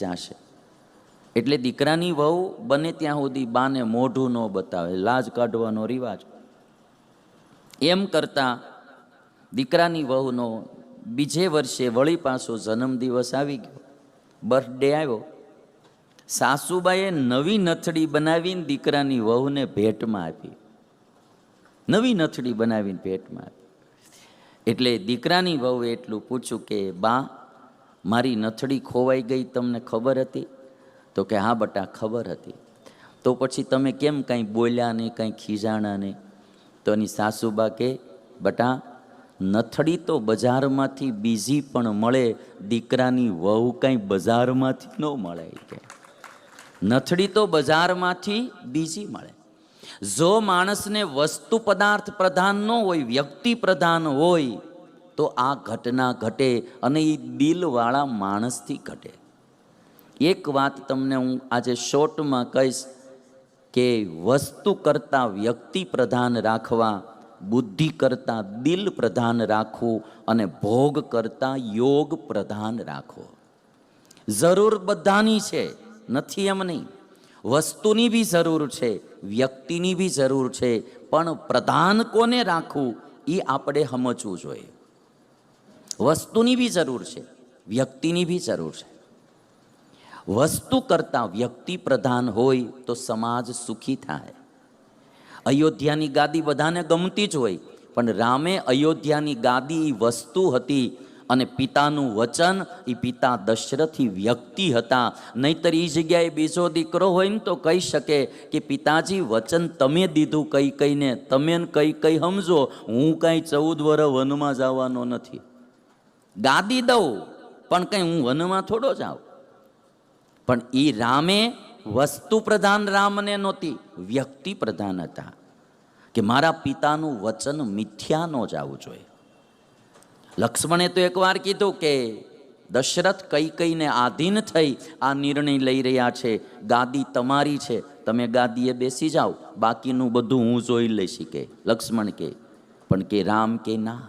જાશે એટલે દીકરાની વહુ બને ત્યાં સુધી બાને મોઢું ન બતાવે, લાજ કાઢવાનો રિવાજ. એમ કરતાં દીકરાની વહુનો બીજે વર્ષે વળી પાછો જન્મદિવસ આવી ગયો. બર્થડે આવ્યો. સાસુબાઈએ નવી નથડી બનાવીને દીકરાની વહુને ભેટમાં આપી. નવી નથડી બનાવીને ભેટમાં આપી. એટલે દીકરાની વહુએ એટલું પૂછ્યું કે, બા મારી નથડી ખોવાઈ ગઈ તમને ખબર હતી? તો કે, હા બટા, ખબર હતી. તો પછી તમે કેમ કાંઈ બોલ્યા નહીં, કાંઈ ખીજાણા નહીં? તો એની સાસુબા કે, બટા નથડી તો બજારમાંથી બીજી પણ મળે, દીકરાની વહુ કાંઈ બજારમાંથી ન મળે. કે નથડી તો બજારમાંથી બીજી મળે. જો માણસને વસ્તુ પદાર્થ પ્રધાન ન હોય, વ્યક્તિ પ્રધાન હોય તો આ ઘટના ઘટે અને એ દિલવાળા માણસથી ઘટે. એક વાત તમને હું આજે શોર્ટમાં કહીશ કે વસ્તુ કરતાં વ્યક્તિ પ્રધાન રાખવા, બુદ્ધિ કરતાં દિલ પ્રધાન રાખવું અને ભોગ કરતાં યોગ પ્રધાન રાખવો. જરૂર બધાની છે, નથી એમ નહીં. વસ્તુની બી જરૂર છે, વ્યક્તિની બી જરૂર છે, પણ પ્રધાન કોને રાખવું એ આપણે સમજવું જોઈએ. વસ્તુની બી જરૂર છે, વ્યક્તિની બી જરૂર છે. વસ્તુ કરતાં વ્યક્તિ પ્રધાન હોય તો સમાજ સુખી થાય. અયોધ્યાની ગાદી બધાને ગમતી જ હોય, પણ રામે અયોધ્યાની ગાદી વસ્તુ હતી અને પિતાનું વચન એ પિતા દશરથી વ્યક્તિ હતા. નહીતર એ જગ્યાએ બીજો દીકરો હોય ને તો કહી શકે કે, પિતાજી, વચન તમે દીધું કઈ કઈને, તમે કઈ કઈ સમજો, હું કાંઈ ચૌદ વર્ષ વનમાં જવાનો નથી. ગાદી દઉં, પણ કંઈ હું વનમાં થોડો જાઉં પણ એ રામે વસ્તુ પ્રધાન રામને નહોતી, વ્યક્તિ પ્રધાન હતા. કે મારા પિતાનું વચન મિથ્યા ન જવું જોઈએ. લક્ષ્મણે તો એકવાર કીધું કે દશરથ કઈ કઈને આધીન થઈ આ નિર્ણય લઈ રહ્યા છે, ગાદી તમારી છે, તમે ગાદીએ બેસી જાઓ, બાકીનું બધું હું જોઈ લઈ કે, લક્ષ્મણ કે, પણ કે રામ કે ના.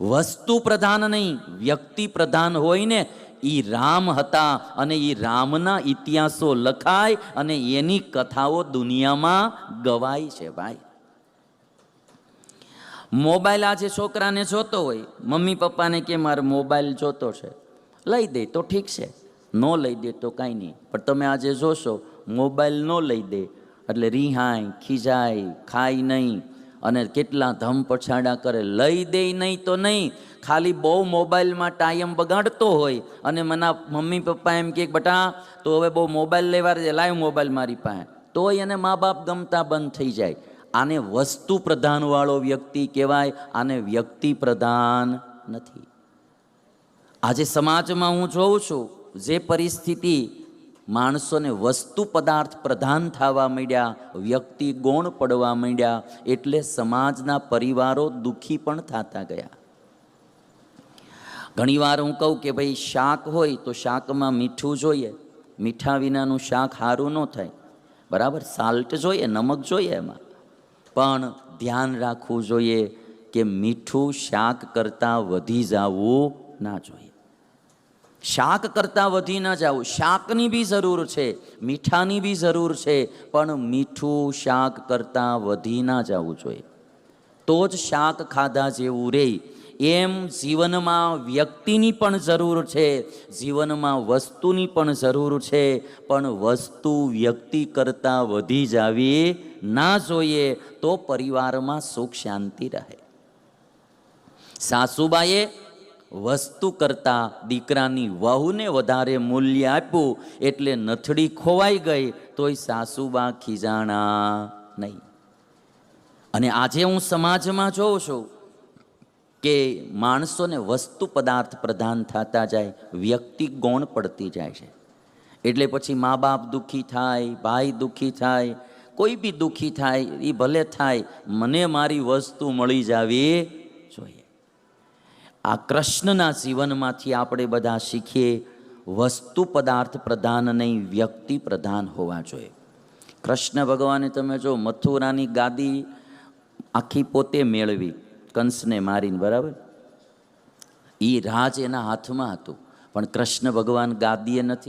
વસ્તુ પ્રધાન નહીં, વ્યક્તિ પ્રધાન હોય ને એ રામ હતા અને એ રામના ઇતિહાસો લખાય અને એની કથાઓ દુનિયામાં ગવાય છે ભાઈ. મોબાઈલ આજે છોકરાને જોતો હોય, મમ્મી પપ્પાને કે મારો મોબાઈલ જોતો છે, લઈ દે તો ઠીક છે, ન લઈ દે તો કાંઈ નહીં, પણ તમે આજે જોશો, મોબાઈલ ન લઈ દે, એટલે રિહાય ખીજાય ખાય નહીં અને કેટલા ધમ પછાડા કરે. લઈ દે નહીં તો નહીં. ખાલી બહુ મોબાઈલમાં ટાઈમ બગાડતો હોય. અને મના મમ્મી પપ્પા એમ કે, બટા, તો હવે બહુ મોબાઈલ લેવા દે લાઈવ મોબાઈલ મારી પાસે. તોય એને મા બાપ ગમતા બંધ થઈ જાય. આને વસ્તુ પ્રધાનવાળો વ્યક્તિ કહેવાય, આને વ્યક્તિ પ્રધાન નથી. આજે સમાજમાં હું જોઉં છું, જે પરિસ્થિતિ માણસોને વસ્તુ પદાર્થ પ્રધાન થવા માંડ્યા, વ્યક્તિ ગૌણ પડવા માંડ્યા, એટલે સમાજના પરિવારો દુઃખી પણ થતા ગયા. ઘણીવાર હું કહું કે ભાઈ, શાક હોય તો શાકમાં મીઠું જોઈએ. મીઠા વિનાનું શાક સારું ન થાય. બરાબર, સાલ્ટ જોઈએ, નમક જોઈએ એમાં. પણ ધ્યાન રાખવું જોઈએ કે મીઠું શાક કરતાં વધી જવું ના જોઈએ. શાક કરતાં વધી ન જાવું શાકની બી જરૂર છે, મીઠાની બી જરૂર છે, પણ મીઠું શાક કરતાં વધી ના જવું જોઈએ. તો જ શાક ખાધા જેવું રહે એમ જીવનમાં વ્યક્તિની પણ જરૂર છે, જીવનમાં વસ્તુની પણ જરૂર છે, પણ વસ્તુ વ્યક્તિ કરતાં વધી જાવી ના જોઈએ તો પરિવારમાં સુખ શાંતિ રહે. સાસુબાએ વસ્તુ કરતાં દીકરાની વહુને વધારે મૂલ્ય આપ્યું એટલે નથડી ખોવાઈ ગઈ તોય સાસુબા ખીજાણા નહીં. અને આજે હું સમાજમાં જોઉં છું કે માણસોને વસ્તુ પદાર્થ પ્રધાન થતા જાય, વ્યક્તિ ગૌણ પડતી જાય છે. એટલે પછી મા બાપ દુઃખી થાય, ભાઈ દુઃખી થાય, કોઈ બી દુઃખી થાય એ ભલે થાય, મને મારી વસ્તુ મળી જાવી જોઈએ. આ કૃષ્ણના જીવનમાંથી આપણે બધા શીખીએ, વસ્તુ પદાર્થ પ્રધાન નહીં વ્યક્તિ પ્રધાન હોવા જોઈએ. કૃષ્ણ ભગવાને તમે જો મથુરાની ગાદી આખી પોતે મેળવી, કંસને મારીને, બરાબર? એ રાજ એના હાથમાં હતું, પણ કૃષ્ણ ભગવાન ગાદીએ નથી.